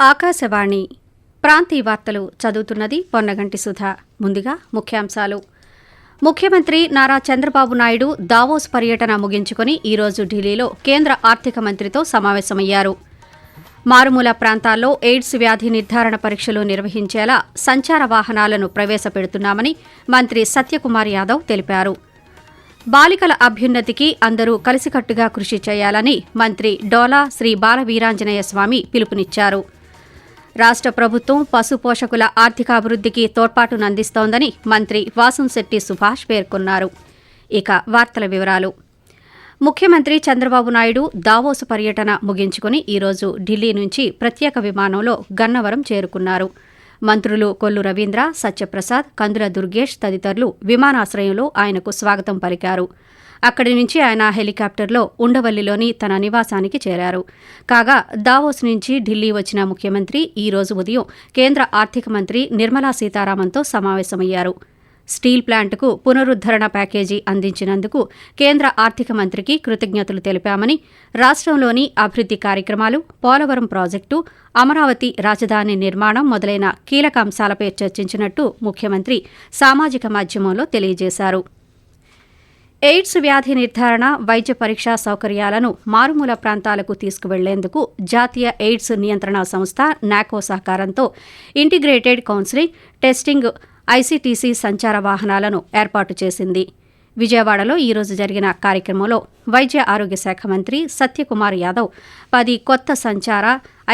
ఆకాశవాణి. ప్రాంతీయ వార్తలు చదువుతున్నది పొన్నగంటి సుధా. ముందుగా ముఖ్యాంశాలు. ముఖ్యమంత్రి నారా చంద్రబాబు నాయుడు దావోస్ పర్యటన ముగించుకుని ఈరోజు ఢిల్లీలో కేంద్ర ఆర్థిక మంత్రితో సమావేశమయ్యారు. మారుమూల ప్రాంతాల్లో ఎయిడ్స్ వ్యాధి నిర్ధారణ పరీక్షలు నిర్వహించేలా సంచార వాహనాలను ప్రవేశపెడుతున్నామని మంత్రి సత్యకుమార్ యాదవ్ తెలిపారు. బాలికల అభ్యున్నతికి అందరూ కలిసికట్టుగా కృషి చేయాలని మంత్రి డోలా శ్రీ బాలవీరాంజనేయ స్వామి పిలుపునిచ్చారు. రాష్ట్ర ప్రభుత్వం పశు పోషకుల ఆర్థికాభివృద్ధికి తోడ్పాటునందిస్తోందని మంత్రి వాసంశెట్టి సుభాష్ పేర్కొన్నారు. ఇక వార్తల వివరాలు. ముఖ్యమంత్రి చంద్రబాబు నాయుడు దావోసు పర్యటన ముగించుకుని ఈరోజు ఢిల్లీ నుంచి ప్రత్యేక విమానంలో గన్నవరం చేరుకున్నారు. మంత్రులు కొల్లు రవీంద్ర సత్యప్రసాద్ కందుల దుర్గేష్ తదితరులు విమానాశ్రయంలో ఆయనకు స్వాగతం పలికారు. అక్కడి నుంచి ఆయన హెలికాప్టర్లో ఉండవల్లిలోని తన నివాసానికి చేరారు. కాగా దావోస్ నుంచి ఢిల్లీ వచ్చిన ముఖ్యమంత్రి ఈ రోజు ఉదయం కేంద్ర ఆర్థిక మంత్రి నిర్మలా సీతారామన్తో సమావేశమయ్యారు. స్టీల్ ప్లాంట్కు పునరుద్దరణ ప్యాకేజీ అందించినందుకు కేంద్ర ఆర్థిక మంత్రికి కృతజ్ఞతలు తెలిపామని రాష్ట్రంలోని అభివృద్ది కార్యక్రమాలు పోలవరం ప్రాజెక్టు అమరావతి రాజధాని నిర్మాణం మొదలైన కీలక అంశాలపై చర్చించినట్టు ముఖ్యమంత్రి సామాజిక మాధ్యమంలో తెలియజేశారు. ఎయిడ్స్ వ్యాధి నిర్ధారణ వైద్య పరీక్షా సౌకర్యాలను మారుమూల ప్రాంతాలకు తీసుకువెళ్ళేందుకు జాతీయ ఎయిడ్స్ నియంత్రణ సంస్థ నాకో సహకారంతో ఇంటిగ్రేటెడ్ కౌన్సిలింగ్ టెస్టింగ్ ఐసీటీసీ సంచార వాహనాలను ఏర్పాటు చేసింది. విజయవాడలో ఈరోజు జరిగిన కార్యక్రమంలో వైద్య ఆరోగ్య శాఖ మంత్రి సత్యకుమార్ యాదవ్ పది కొత్త సంచార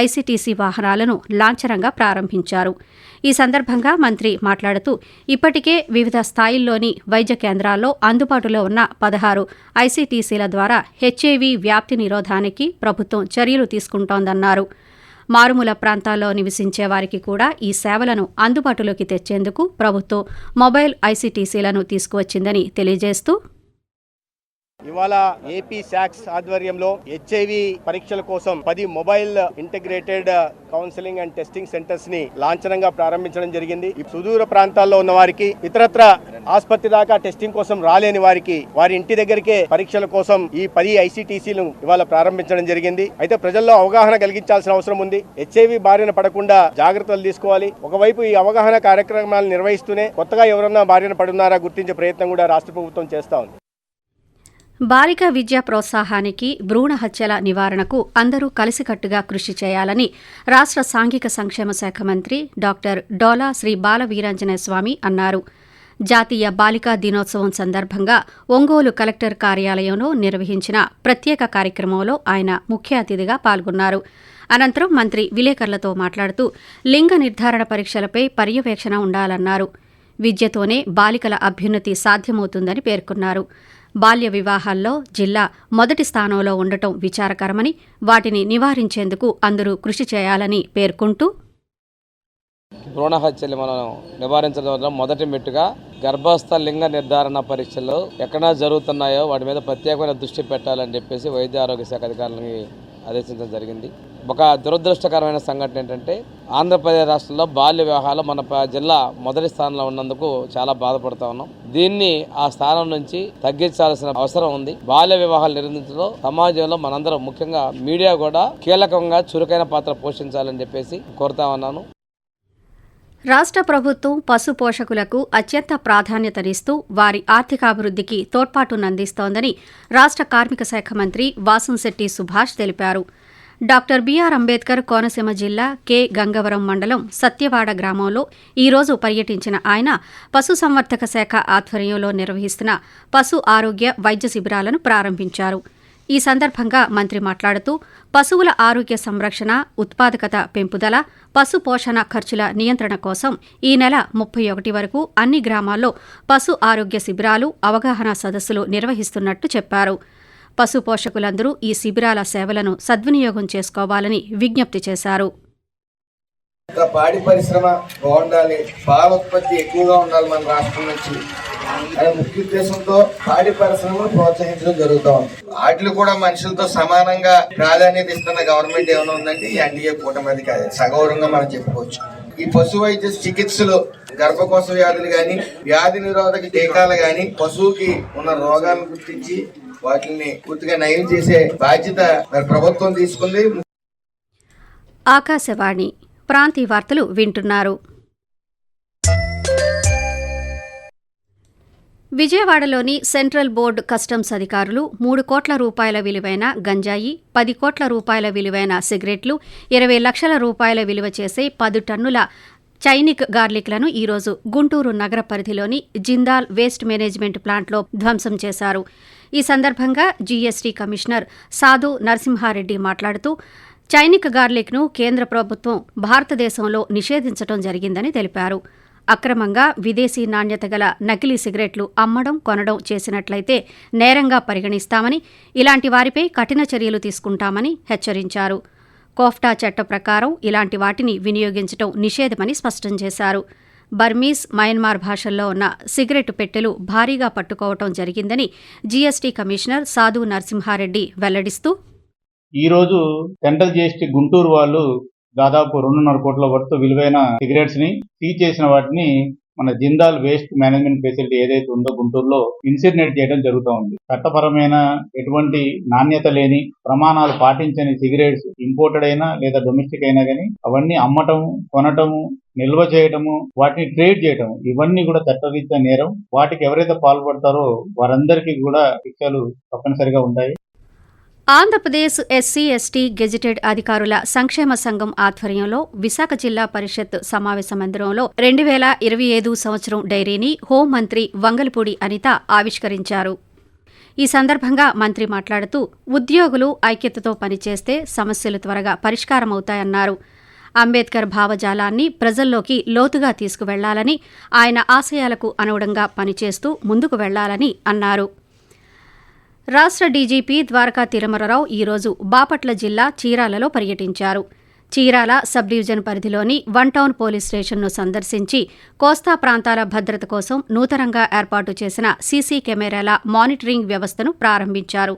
ఐసీటీసీ వాహనాలను లాంఛనంగా ప్రారంభించారు. ఈ సందర్భంగా మంత్రి మాట్లాడుతూ ఇప్పటికే వివిధ స్థాయిల్లోని వైద్య కేంద్రాల్లో అందుబాటులో ఉన్న పదహారు ఐసీటీసీల ద్వారా హెచ్ఐవి వ్యాప్తి నిరోధానికి ప్రభుత్వం చర్యలు తీసుకుంటోందన్నారు. మారుమూల ప్రాంతాల్లో నివసించే వారికి కూడా ఈ సేవలను అందుబాటులోకి తెచ్చేందుకు ప్రభుత్వం మొబైల్ ఐసీటీసీలను తీసుకువచ్చిందని తెలియజేస్తూ ఇవాళ ఏపీ శాక్స్ ఆధ్వర్యంలో హెచ్ఐవి పరీక్షల కోసం పది mobile integrated counselling and testing సెంటర్స్ని లాంఛనంగా ప్రారంభించడం జరిగింది. సుదూర ప్రాంతాల్లో ఉన్న వారికి ఇతరత్ర ఆసుపత్రి దాకా టెస్టింగ్ కోసం రాలేని వారికి వారి ఇంటి దగ్గరికే పరీక్షల కోసం ఈ పది ఐసీటీసీలు ఇవాళ ప్రారంభించడం జరిగింది. అయితే ప్రజల్లో అవగాహన కలిగించాల్సిన అవసరం ఉంది. హెచ్ఐవి బారిన పడకుండా జాగ్రత్తలు తీసుకోవాలి. ఒకవైపు ఈ అవగాహన కార్యక్రమాలు నిర్వహిస్తూనే కొత్తగా ఎవరన్నా బారిన పడున్నారా గుర్తించే ప్రయత్నం కూడా రాష్ట్ర ప్రభుత్వం చేస్తా ఉంది. బాలిక విద్యా ప్రోత్సాహానికి భ్రూణ హత్యల నివారణకు అందరూ కలిసికట్టుగా కృషి చేయాలని రాష్ట్ర సాంఘిక సంక్షేమ శాఖ మంత్రి డాక్టర్ డోలా శ్రీ బాలవీరాంజనేయ స్వామి అన్నారు. జాతీయ బాలికా దినోత్సవం సందర్భంగా ఒంగోలు కలెక్టర్ కార్యాలయంలో నిర్వహించిన ప్రత్యేక కార్యక్రమంలో ఆయన ముఖ్య అతిథిగా పాల్గొన్నారు. అనంతరం మంత్రి విలేకరులతో మాట్లాడుతూ లింగ నిర్ధారణ పరీక్షలపై పర్యవేక్షణ ఉండాలన్నారు. విద్యతోనే బాలికల అభ్యున్నతి సాధ్యమవుతుందని పేర్కొన్నారు. బాల్య వివాహాల్లో జిల్లా మొదటి స్థానంలో ఉండటం విచారకరమని వాటిని నివారించేందుకు అందరూ కృషి చేయాలని పేర్కొంటూ భ్రూణ హత్యలు మనం నివారించడం వల్ల మొదటి మెట్టుగా గర్భస్థ లింగ నిర్ధారణ పరీక్షలు ఎక్కడ జరుగుతున్నాయో వాటి మీద ప్రత్యేకమైన దృష్టి పెట్టాలని చెప్పేసి వైద్య ఆరోగ్య శాఖ అధికారులని ఆదేశించడం జరిగింది. ఒక దురదృష్టకరమైన సంఘటన ఏంటంటే ఆంధ్రప్రదేశ్ రాష్ట్రంలో బాల్య వివాహాలు మన జిల్లా మొదటి స్థానంలో ఉన్నందుకు చాలా బాధపడుతూ ఉన్నాం. దీన్ని ఆ స్థానం నుంచి తగ్గించాల్సిన అవసరం ఉంది. బాల్య వివాహాలు నిర్వహించడంలో సమాజంలో మనందరం ముఖ్యంగా మీడియా కూడా కీలకంగా చురుకైన పాత్ర పోషించాలని చెప్పేసి కోరుతా ఉన్నాను. రాష్ట్ర ప్రభుత్వం పశు పోషకులకు అత్యంత ప్రాధాన్యతనిస్తూ వారి ఆర్థికాభివృద్ధికి తోడ్పాటునందిస్తోందని రాష్ట్ర కార్మిక శాఖ మంత్రి వాసంశెట్టి సుభాష్ తెలిపారు. డాక్టర్ బిఆర్ అంబేద్కర్ కోనసీమ జిల్లా కె. గంగవరం మండలం సత్యవాడ గ్రామంలో ఈరోజు పర్యటించిన ఆయన పశుసంవర్ధక శాఖ ఆధ్వర్యంలో నిర్వహిస్తున్న పశు ఆరోగ్య వైద్య శిబిరాలను ప్రారంభించారు. ఈ సందర్భంగా మంత్రి మాట్లాడుతూ పశువుల ఆరోగ్య సంరక్షణ ఉత్పాదకత పెంపుదల పశు పోషణ ఖర్చుల నియంత్రణ కోసం ఈ నెల ముప్పై ఒకటి వరకు అన్ని గ్రామాల్లో పశు ఆరోగ్య శిబిరాలు అవగాహన సదస్సులు నిర్వహిస్తున్నట్టు చెప్పారు. పశు పోషకులందరూ ఈ శిబిరాల సేవలను సద్వినియోగం చేసుకోవాలని విజ్ఞప్తి చేశారు. పాడి పరిశ్రమ బాగుండాలి. పాల ఉత్పత్తి ఎక్కువగా ఉండాలి మన రాష్ట్రం నుంచి. అనే ముఖ్య ఉద్దేశంతో పాడి పరిశ్రమను ప్రోత్సహించడం జరుగుతూ ఉంది. వాటిలో కూడా మనుషులతో సమానంగా ప్రాధాన్యత ఇస్తున్న గవర్నమెంట్ ఏమైనా ఉందంటే ఈ ఎన్డీఏ కూటమి కాదు సగౌరవంగా మనం చెప్పుకోవచ్చు. ఈ పశు వైద్య చికిత్సలు గర్భకోశ వ్యాధులు గాని వ్యాధి నిరోధక టీకాలు గాని పశువుకి ఉన్న రోగాలను గుర్తించి వాటిని పూర్తిగా నయం చేసే బాధ్యత మరి ప్రభుత్వం తీసుకుంది. ఆకాశవాణి ప్రాంతీయ వార్తలు వింటున్నారు. విజయవాడలోని సెంట్రల్ బోర్డు కస్టమ్స్ అధికారులు మూడు కోట్ల రూపాయల విలువైన గంజాయి పది కోట్ల రూపాయల విలువైన సిగరెట్లు ఇరవై లక్షల రూపాయల విలువ చేసే పది టన్నుల చైనిక్ గార్లిక్లను ఈరోజు గుంటూరు నగర పరిధిలోని జిందాల్ వేస్ట్ మేనేజ్మెంట్ ప్లాంట్లో ధ్వంసం చేశారు. ఈ సందర్భంగా జీఎస్టీ కమిషనర్ సాధు నరసింహారెడ్డి మాట్లాడుతూ చైనిక్ గార్లిక్ను కేంద్ర ప్రభుత్వం భారతదేశంలో నిషేధించడం జరిగిందని తెలిపారు. అక్రమంగా విదేశీ నాణ్యత గల నకిలీ సిగరెట్లు అమ్మడం కొనడం చేసినట్లయితే నేరంగా పరిగణిస్తామని ఇలాంటి వారిపై కఠిన చర్యలు తీసుకుంటామని హెచ్చరించారు. కోఫ్టా చట్ట ప్రకారం ఇలాంటి వాటిని వినియోగించడం నిషేధమని స్పష్టం చేశారు. బర్మీస్ మయన్మార్ భాషల్లో ఉన్న సిగరెట్ పెట్టెలు భారీగా పట్టుకోవటం జరిగిందని జీఎస్టీ కమిషనర్ సాధు నరసింహారెడ్డి వెల్లడిస్తూ ఈరోజు సెంట్రల్ జీఎస్టీ గుంటూరు వాళ్ళు దాదాపు రెండున్నర కోట్ల వరకు విలువైన సిగరెట్స్ని సీజ్ చేసిన వాటిని మన జిందాల్ వేస్ట్ మేనేజ్మెంట్ ఫెసిలిటీ ఏదైతే ఉందో గుంటూరులో ఇన్సిడినేట్ చేయడం జరుగుతూ ఉంది. చట్టపరమైన ఎటువంటి నాణ్యత లేని ప్రమాణాలు పాటించని సిగరెట్స్ ఇంపోర్టెడ్ అయినా లేదా డొమెస్టిక్ అయినా కానీ అవన్నీ అమ్మటం కొనటము నిల్వ చేయటము వాటిని ట్రేడ్ చేయటం ఇవన్నీ కూడా చట్టరీత్యా నేరం. వాటికి ఎవరైతే పాల్పడతారో వారందరికీ కూడా శిక్షలు తప్పనిసరిగా ఉంటాయి. ఆంధ్రప్రదేశ్ ఎస్సీ ఎస్టీ గెజిటెడ్ అధికారుల సంక్షేమ సంఘం ఆధ్వర్యంలో విశాఖ జిల్లా పరిషత్ సమావేశ మందిరంలో రెండు వేల ఇరవై ఐదు సంవత్సరం డైరీని హోంమంత్రి వంగలపూడి అనిత ఆవిష్కరించారు. ఈ సందర్భంగా మంత్రి మాట్లాడుతూ ఉద్యోగులు ఐక్యతతో పనిచేస్తే సమస్యలు త్వరగా పరిష్కారమవుతాయన్నారు. అంబేద్కర్ భావజాలాన్ని ప్రజల్లోకి లోతుగా తీసుకువెళ్ళాలని ఆయన ఆశయాలకు అనుగుణంగా పనిచేస్తూ ముందుకు వెళ్ళాలని అన్నారు. రాష్ట్ర డీజీపీ ద్వారకా తిరుమలరావు ఈరోజు బాపట్ల జిల్లా చీరాలలో పర్యటించారు. చీరాల సబ్ డివిజన్ పరిధిలోని వన్ టౌన్ పోలీస్ స్టేషన్ను సందర్శించి కోస్తా ప్రాంతాల భద్రత కోసం నూతనంగా ఏర్పాటు చేసిన సీసీ కెమెరాల మానిటరింగ్ వ్యవస్థను ప్రారంభించారు.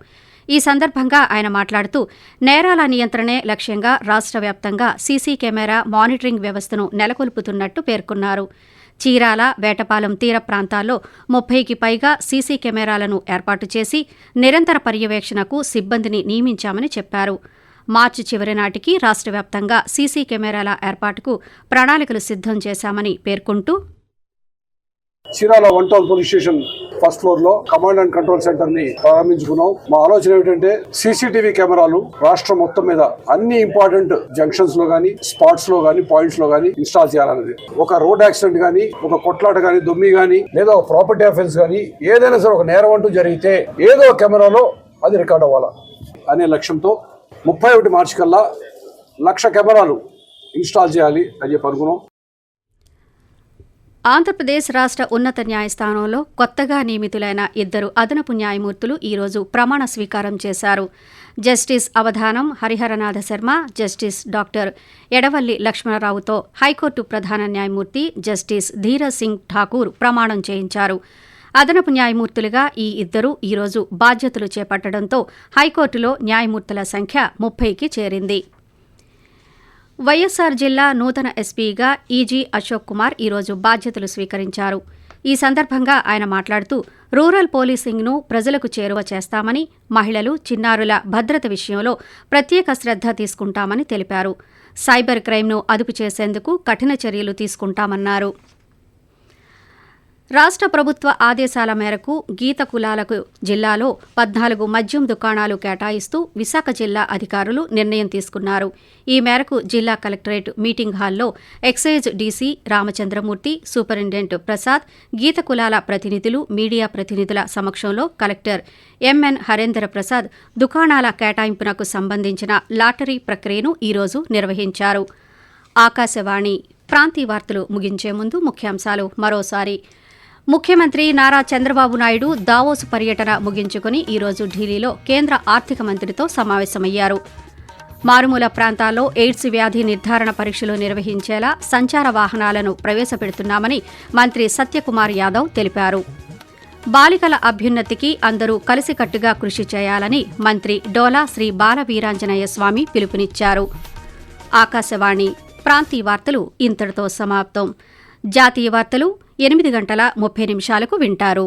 ఈ సందర్భంగా ఆయన మాట్లాడుతూ నేరాల నియంత్రణే లక్ష్యంగా రాష్ట్ర వ్యాప్తంగా సీసీ కెమెరా మానిటరింగ్ వ్యవస్థను నెలకొల్పుతున్నట్టు పేర్కొన్నారు. చీరాల వేటపాలెం తీర ప్రాంతాల్లో ముప్పైకి పైగా సీసీ కెమెరాలను ఏర్పాటు చేసి నిరంతర పర్యవేక్షణకు సిబ్బందిని నియమించామని చెప్పారు. మార్చి చివరి నాటికి రాష్ట్ర వ్యాప్తంగా సీసీ కెమెరాల ఏర్పాటుకు ప్రణాళికలు సిద్ధం చేశామని పేర్కొంటూ Chirala one town police station first ఫ్లోర్లో కమాండ్ అండ్ కంట్రోల్ సెంటర్ని ప్రారంభించుకున్నాం. మా ఆలోచన ఏమిటంటే సీసీటీవీ కెమెరాలు రాష్ట్రం మొత్తం మీద అన్ని ఇంపార్టెంట్ జంక్షన్స్లో గానీ స్పాట్స్లో గానీ పాయింట్స్లో గానీ ఇన్స్టాల్ చేయాలనేది ఒక రోడ్ యాక్సిడెంట్ గానీ ఒక కొట్లాట గానీ దొమ్మి గానీ లేదా ఒక ప్రాపర్టీ అఫెన్స్ గానీ ఏదైనా సరే ఒక నేరం అంటూ జరిగితే ఏదో కెమెరాలో అది రికార్డ్ అవ్వాలా? అనే లక్ష్యంతో ముప్పై ఒకటి మార్చి కల్లా లక్ష కెమెరాలు ఇన్స్టాల్ చేయాలి అని చెప్పి అనుకున్నాం. ఆంధ్రప్రదేశ్ రాష్ట్ర ఉన్నత న్యాయస్థానంలో కొత్తగా నియమితులైన ఇద్దరు అదనపు న్యాయమూర్తులు ఈరోజు ప్రమాణ స్వీకారం చేశారు. Justice Avadhanam Hariharanatha Sharma justice doctor Edavalli లక్ష్మణరావుతో high court ప్రధాన న్యాయమూర్తి జస్టిస్ ధీరజ్ సింగ్ ఠాకూర్ ప్రమాణం చేయించారు. అదనపు న్యాయమూర్తులుగా ఈ ఇద్దరు ఈరోజు బాధ్యతలు చేపట్టడంతో హైకోర్టులో న్యాయమూర్తుల సంఖ్య ముప్పైకి చేరింది. వైఎస్సార్ జిల్లా నూతన ఎస్పీగా ఈజీ అశోక్ కుమార్ ఈరోజు బాధ్యతలు స్వీకరించారు. ఈ సందర్భంగా ఆయన మాట్లాడుతూ రూరల్ పోలీసింగ్ను ప్రజలకు చేరువ చేస్తామని మహిళలు చిన్నారుల భద్రత విషయంలో ప్రత్యేక శ్రద్ధ తీసుకుంటామని తెలిపారు. సైబర్ క్రైమ్ను అదుపు చేసేందుకు కఠిన చర్యలు తీసుకుంటామన్నారు. రాష్ట్ర ప్రభుత్వ ఆదేశాల మేరకు గీత కులాలకు జిల్లాలో పద్నాలుగు మద్యం దుకాణాలు కేటాయిస్తూ విశాఖ జిల్లా అధికారులు నిర్ణయం తీసుకున్నారు. ఈ మేరకు జిల్లా కలెక్టరేట్ మీటింగ్ హాల్లో excise DC Ramachandramurthy superintendent Prasad గీత కులాల ప్రతినిధులు మీడియా ప్రతినిధుల సమక్షంలో కలెక్టర్ ఎంఎన్ హరేంద్ర ప్రసాద్ దుకాణాల కేటాయింపునకు సంబంధించిన లాటరీ ప్రక్రియను ఈరోజు నిర్వహించారు. ఆకాశవాణి ప్రాంతీయ వార్తలు ముగించే ముందు ముఖ్యాంశాలు మరోసారి. ముఖ్యమంత్రి నారా చంద్రబాబు నాయుడు దావోసు పర్యటన ముగించుకుని ఈరోజు ఢిల్లీలో కేంద్ర ఆర్థిక మంత్రితో సమావేశమయ్యారు. మారుమూల ప్రాంతాల్లో ఎయిడ్స్ వ్యాధి నిర్ధారణ పరీక్షలు నిర్వహించేలా సంచార వాహనాలను ప్రవేశపెడుతున్నామని మంత్రి సత్యకుమార్ యాదవ్ తెలిపారు. బాలికల అభ్యున్నతికి అందరూ కలిసికట్టుగా కృషి చేయాలని మంత్రి డోలా శ్రీ బాలవీరాంజనేయ స్వామి పిలుపునిచ్చారు. ఆకాశవాణి ప్రాంతీయ వార్తలు ఇంతటితో సమాప్తం. జాతీయ వార్తలు ఎనిమిది గంటల ముప్పై నిమిషాలకు వింటారు.